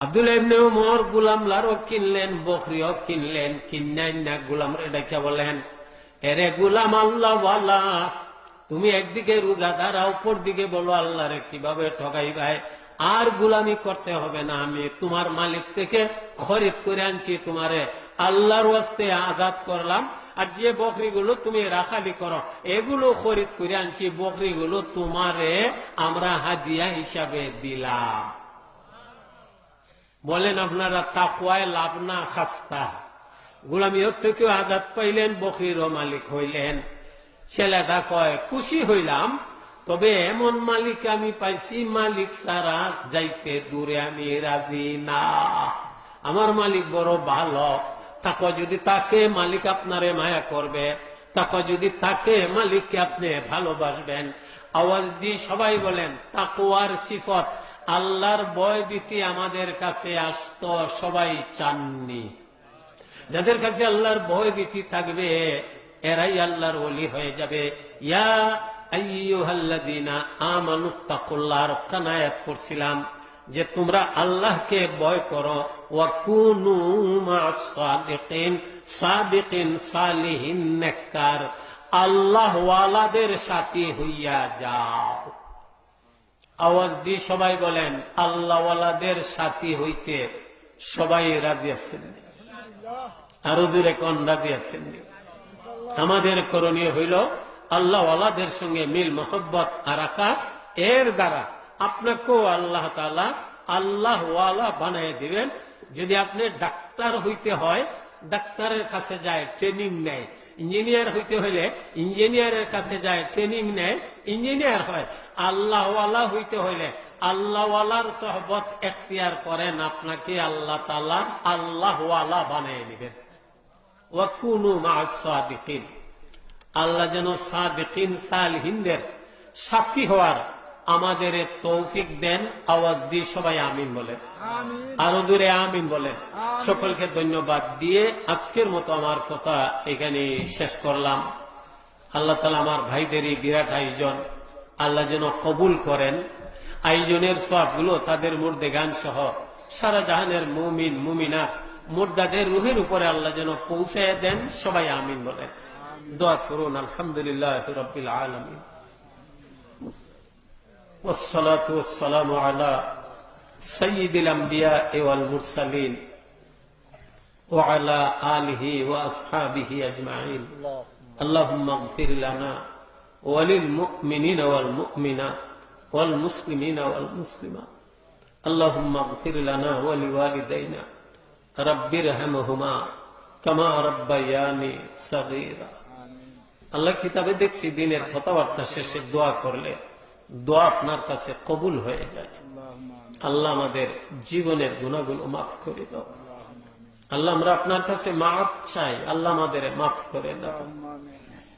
আব্দুল কিনলেন, বকরিও কিনলেন না বলেন এরে তুমি একদিকে উপর দিকে বলো আল্লাহ রে কীভাবে ঠগাই ভাই আর গুলামি করতে হবে না, আমি তোমার মালিক থেকে খরিদ করে আনছি তোমারে। আল্লাহর ওয়াস্তে আজাদ করলাম, আর যে বকরিগুলো তুমি রাখালি করো, এগুলো খরিদ করে আনছি, বকরিগুলো তোমারে আমরা হাদিয়া হিসাবে দিলাম। বলেন, আপনারা তাকুয়ায় লাভ না, খাস্তা। গোলামিয়র থেকেও আজাদ পাইলেন বকরিরও মালিক হইলেন। ছেলেটা কয়, খুশি হইলাম, তবে এমন মালিক আমি পাইছি, মালিক সারা যাইতে দূরে আমি রাজি না। আমার মালিক বড় ভালো তাকে যদি তাকে মালিক আপনারে মায়া করবে। তাকে যদি তাকে মালিককে আপনি ভালোবাসবেন। আওয়াজ দিয়ে সবাই বলেন তাকুয়ার সিফত আল্লাহর বয় দিতে আমাদের কাছে আসত, সবাই চাননি। যাদের কাছে আল্লাহর বয় ভীতি থাকবে, এরাই আল্লাহর ওলি হয়ে যাবে। ইয়া করছিলাম যে তোমরা আল্লাহকে ভয় করো ওয়া কুনু মা'আস সাদিকিন সাদিকিন সালিহিন নেককার। আল্লাহ ওয়ালাদের সাথী হইয়া যাও। আওয়াজ দিয়ে সবাই বলেন, আল্লাহওয়ালাদের সাথী হইতে সবাই রাজি আছেন আরও দূরে কোন, রাজি আছেন আমাদের করণীয় হইল, আল্লাহওয়ালাদের সঙ্গে মিল, মোহব্বত রাখা এর দ্বারা আপনাকেও আল্লাহ তালা আল্লাহওয়ালা বানিয়ে দিবেন। যদি আপনি ডাক্তার হইতে হয়, ডাক্তারের কাছে যায় ট্রেনিং নেয় ইঞ্জিনিয়ার হইতে হইলে ইঞ্জিনিয়ারের কাছে যায় ট্রেনিং নেয় ইঞ্জিনিয়ার হয়। আল্লাহওয়ালা হইতে হইলে আল্লাহওয়ালার সহবত এখতিয়ার করেন, আপনাকে আল্লাহ তালা আল্লাহওয়ালা বানিয়ে নেবেন আল্লাহ যেন সাদিকিন, সালহিনদের সাথী হওয়ার আমাদের তৌফিক দেন আওয়াজ দিয়ে সবাই আমিন বলেন আরও দূরে আমিন বলেন সকলকে ধন্যবাদ দিয়ে আজকের মতো আমার কথা এখানে শেষ করলাম। আল্লাহ তালা আমার ভাইদের এই বিরাট আয়োজন আল্লাহ যেন কবুল করেন। আয়োজনের সবগুলো তাদের মুর্দে গান সহ সারা জাহানের মুমিন মুমিনা মুর্দাদের রুহের উপরে আল্লাহ যেন পৌঁছে দেন সবাই আমিন বলেন দোয়া করুন আলহামদুলিল্লাহ রবিল আলমিন। والصلاة والسلام على سيد الأنبياء والمرسلين وعلى آله وأصحابه أجمعين اللهم اغفر لنا وللمؤمنين والمؤمنات والمسلمين والمسلمات اللهم اغفر لنا ولوالدينا رب ارحمهما كما ربياني صغيرا আল্লাহ কিতাবে দেখছি দিনের কথাবার্তা শেষে দোয়া করলে দোয়া আপনার কাছে কবুল হয়ে যায়। আল্লাহ আমাদের জীবনের গুণাগুলো মাফ করে দাও। আল্লাহ আমরা আপনার কাছে মাফ চাই। আল্লাহ আমাদের মাফ করে দাও।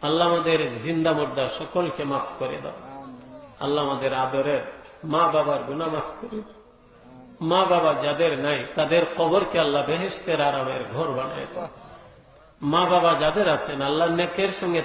আল্লাহ আমাদের জিন্দা মুর্দা সকলকে মাফ করে দাও। আল্লাহ আমাদের আদরের মা বাবার গুণা মাফ করে মা বাবা যাদের নাই, তাদের কবরকে আল্লাহ বেহেস্তের আরামের ঘর বানায় মা বাবা যাদের আছেন, আল্লাহ নেকের সঙ্গে